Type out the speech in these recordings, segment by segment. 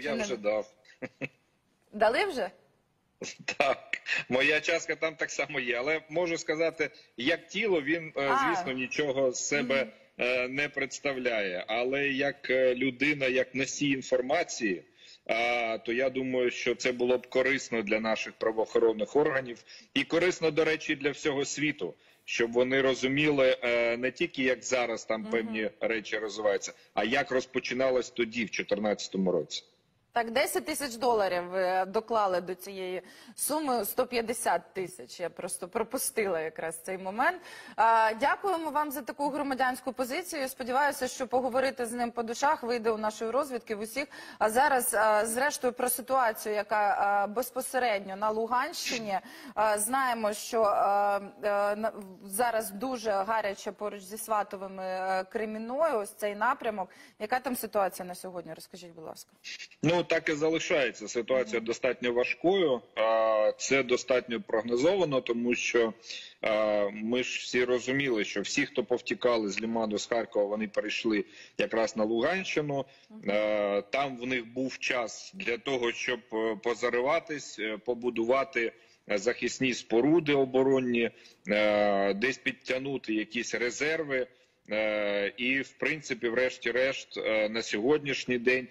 я вже дав. Дали вже? Так, моя частка там так само є. Але можу сказати, як тіло він, е, звісно, нічого з себе е, не представляє. Але як е, людина, як носій інформації, то я думаю, що це було б корисно для наших правоохоронних органів і корисно, до речі, для всього світу. Щоб вони розуміли не тільки як зараз там певні речі розвиваються, а як розпочиналось тоді, в 2014 році. Так, 10 тисяч доларів ви доклали до цієї суми 150 тисяч. Я просто пропустила якраз цей момент. Дякуємо вам за таку громадянську позицію. Сподіваюся, що поговорити з ним по душах вийде у нашої розвідки в усіх. А зараз, зрештою, про ситуацію, яка безпосередньо на Луганщині. Знаємо, що зараз дуже гаряче поруч зі Сватовими а, Креміною. Ось цей напрямок. Яка там ситуація на сьогодні? Розкажіть, будь ласка. Ну так і залишається. Ситуація достатньо важкою. Це достатньо прогнозовано, тому що ми ж всі розуміли, що всі, хто повтікали з Ліману з Харкова, вони перейшли якраз на Луганщину. Там в них був час для того, щоб е, позариватись, е, побудувати. Захисні споруди оборонні, е, десь підтягнути якісь резерви, і в принципі, врешті-решт, на сьогоднішній день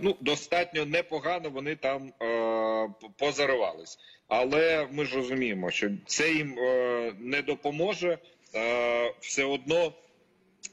ну достатньо непогано вони там е, позаривались. Але ми ж розуміємо, що це їм е, не допоможе. Е, все одно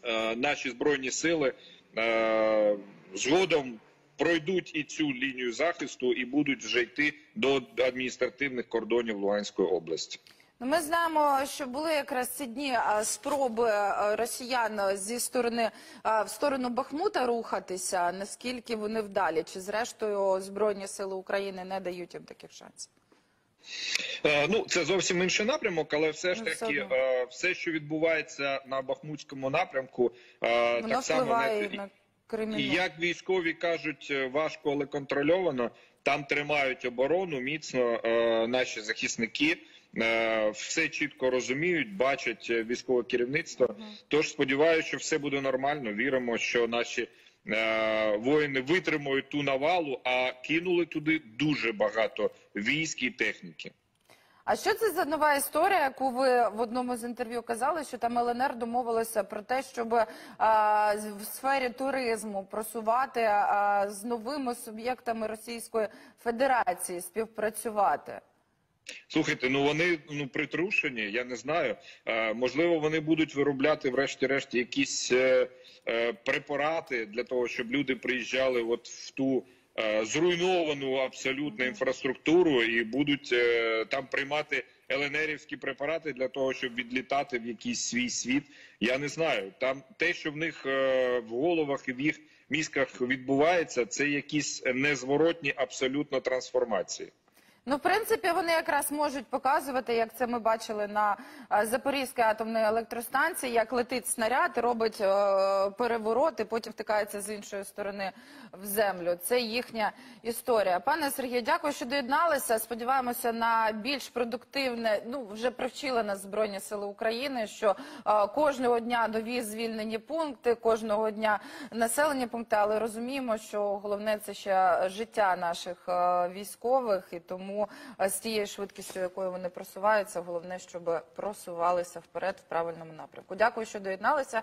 е, наші збройні сили е, згодом пройдуть і цю лінію захисту і будуть вже йти до адміністративних кордонів Луганської області. Ну, ми знаємо, що були якраз ці дні а, спроби а, росіян зі сторони а, в сторону Бахмута рухатися. Наскільки вони вдалі? Чи зрештою Збройні сили України не дають їм таких шансів? Е, Ну, це зовсім інший напрямок, але все ж Ну, таки, е, все, що відбувається на Бахмутському напрямку, е, Воно так само не на Кремінну. І як військові кажуть, важко, але контрольовано. Там тримають оборону міцно наші захисники. Е, все чітко розуміють, бачать е, військове керівництво. Тож сподіваюся, що все буде нормально. Віримо, що наші е, воїни витримують ту навалу, а кинули туди дуже багато військ і техніки. А що це за нова історія, яку ви в одному з інтерв'ю казали, що там ЛНР домовилося про те, щоб а, в сфері туризму просувати а, з новими суб'єктами Російської Федерації співпрацювати? Слухайте, ну вони ну притрушені, я не знаю. Е, можливо, вони будуть виробляти, врешті-решт, якісь е, е, препарати для того, щоб люди приїжджали от в ту е, зруйновану абсолютно інфраструктуру і будуть е, там приймати ЛНРівські препарати для того, щоб відлітати в якийсь свій світ. Я не знаю. Там те, що в них е, в головах і в їх мізках відбувається, це якісь незворотні абсолютно трансформації. Ну, в принципі, вони якраз можуть показувати, як це ми бачили на е, Запорізькій атомній електростанції, як летить снаряд, робить е, переворот і потім втикається з іншої сторони в землю. Це їхня історія. Пане Сергію, дякую, що доєдналися. Сподіваємося на більш продуктивне. Ну вже привчили нас Збройні Сили України, що е, кожного дня нові звільнені пункти, кожного дня населені пункти, але розуміємо, що головне це ще життя наших е, військових, і тому е, з тією швидкістю, якою вони просуваються, головне, щоб просувалися вперед в правильному напрямку. Дякую, що доєдналися.